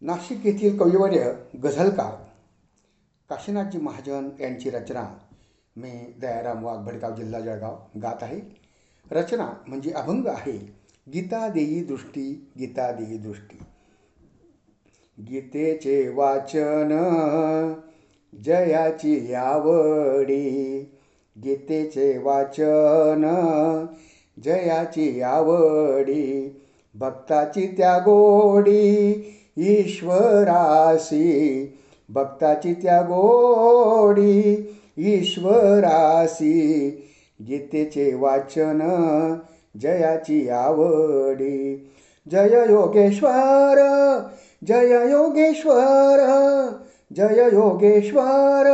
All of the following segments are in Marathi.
नाशिक येथील कविवर्य गझलकार काशीनाथजी महाजन यांची रचना मी दयाराम वाघ भडगाव जिल्हा जळगाव गात आहे. रचना म्हणजे अभंग आहे. गीता देई दृष्टी गीता देई दृष्टी. गीतेचे वाचन जयाची आवडी. गीतेचे वाचन जयाची आवडी. भक्ताची त्या गोडी. ईश्वरासी भक्ताची त्या गोडी ईश्वरासी गीतेचे वाचन जयाची आवडी. जय योगेश्वर जय योगेश्वर जय योगेश्वर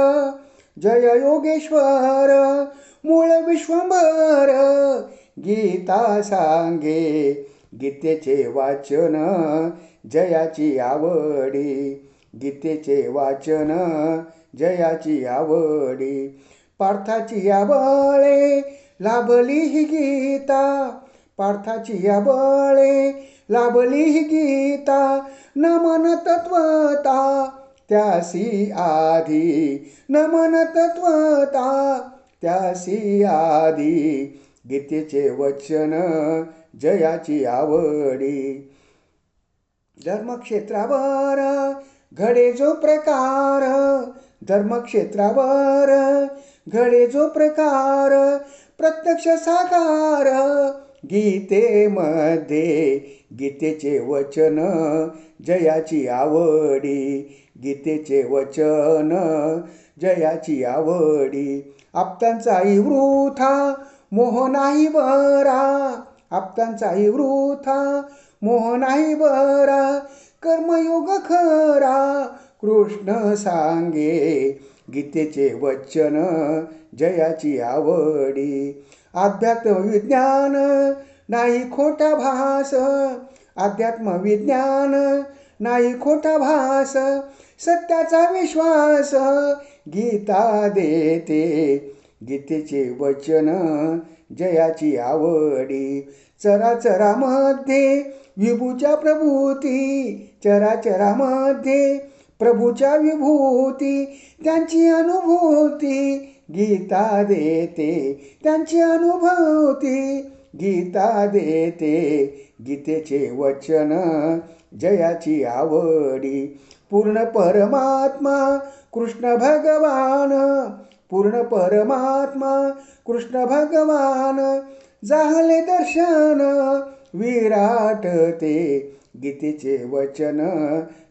जय योगेश्वर. मूळ विश्वंभर गीता सांगे गीतेचे वाचन जयाची आवडी गीतेचे वाचन जयाची आवडी. पार्थाची आवळे लाभली ही गीता. पार्थाची आवळे लाभली ही गीता. नमन तत्वता त्यासी आधी. नमन तत्वता त्यासी आधी. गीतेचे वचन जयाची आवडी. धर्मक्षेत्रावर घडे जो प्रकार धर्मक्षेत्रावर घडे जो प्रकार प्रत्यक्ष साकार गीतेमध्ये गीतेचे वचन जयाची आवडी गीतेचे वचन जयाची आवडी. आप्तांचाही वृथा मोह नाही बरा आप्तांचाही वृथा मोह नाही बरा कर्मयोग खरा. कृष्ण सांगे गीतेचे वचन जयाची आवडी. अध्यात्म विज्ञान नाही खोटा भास. अध्यात्म विज्ञान नाही खोटा भास. सत्याचा विश्वास गीता देते. गीतेचे वचन जयाची आवडी. चराचरामध्ये विभूच्या प्रभूती चराचरामध्ये प्रभूच्या विभूती त्यांची अनुभूती गीता देते त्यांची अनुभूती गीता देते. गीतेचे वचन जयाची आवडी. पूर्ण परमात्मा कृष्ण भगवान पूर्ण परमात्मा कृष्ण भगवान झाले दर्शन विराट ते गीतेचे वचन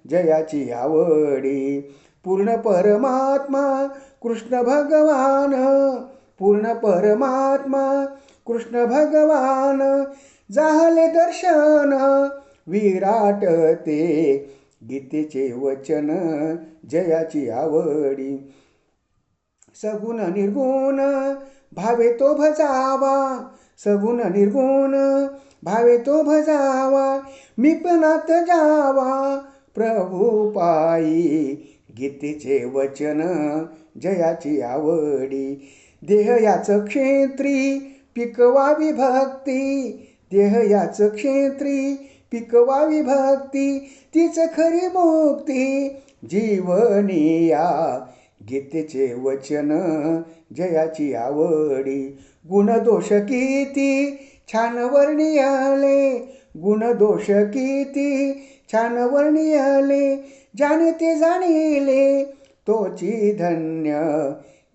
जयाची आवडी. पूर्ण परमात्मा कृष्ण भगवान पूर्ण परमात्मा कृष्ण भगवान झाले दर्शन विराट ते गीतेचे वचन जयाची आवडी. सगुण निर्गुण भावे तो भजावा. सगुण निर्गुण भावे तो भजावा. मी पणात जावा. प्रभू पायी गीतेचे वचन जयाची आवडी. देह याच क्षेत्री पिकवा विभक्ती देह याच क्षेत्री पिकवा विभक्ती तीच खरी मुक्ती जीवनिया गीतेचे वचन जयाची आवडी. गुणदोष किती छान वर्णियाले गुणदोष किती छान वर्णियाले जाणे ते जाणिले तोची धन्य.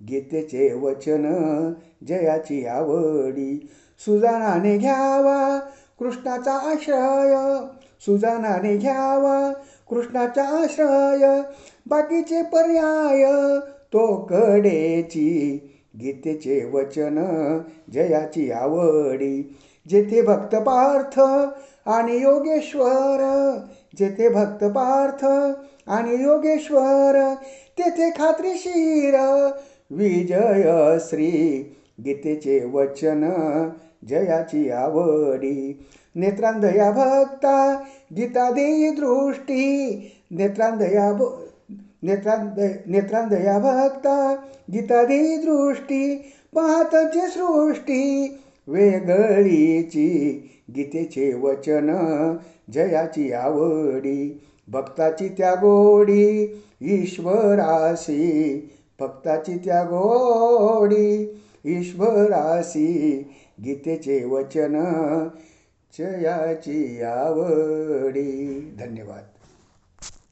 गीतेचे वचन जयाची आवडी. सुजानाने घ्यावा कृष्णाचा आश्रय. सुजानाने घ्यावा कृष्णाचा आश्रय बाकीचे पर्याय तो कडेची गीतेचे वचन जयाची आवडी. जेथे भक्त पार्थ आणि योगेश्वर जेथे भक्त पार्थ आणि योगेश्वर तेथे खात्रीशीर विजय श्री गीतेचे वचन जयाची आवडी. नेत्रांधया भक्ता गीता देई दृष्टी. नेत्रांधया भ नेत्रांध नेत्रांधया भक्ता गीता देई दृष्टी. पाहतचे सृष्टी वेगळीची गीतेचे वचन जयाची आवडी भक्ताची त्या गोडी ईश्वरासी भक्ताची त्या गोडी ईश्वरासी गीतेचे वचन चयाची आवडी. धन्यवाद.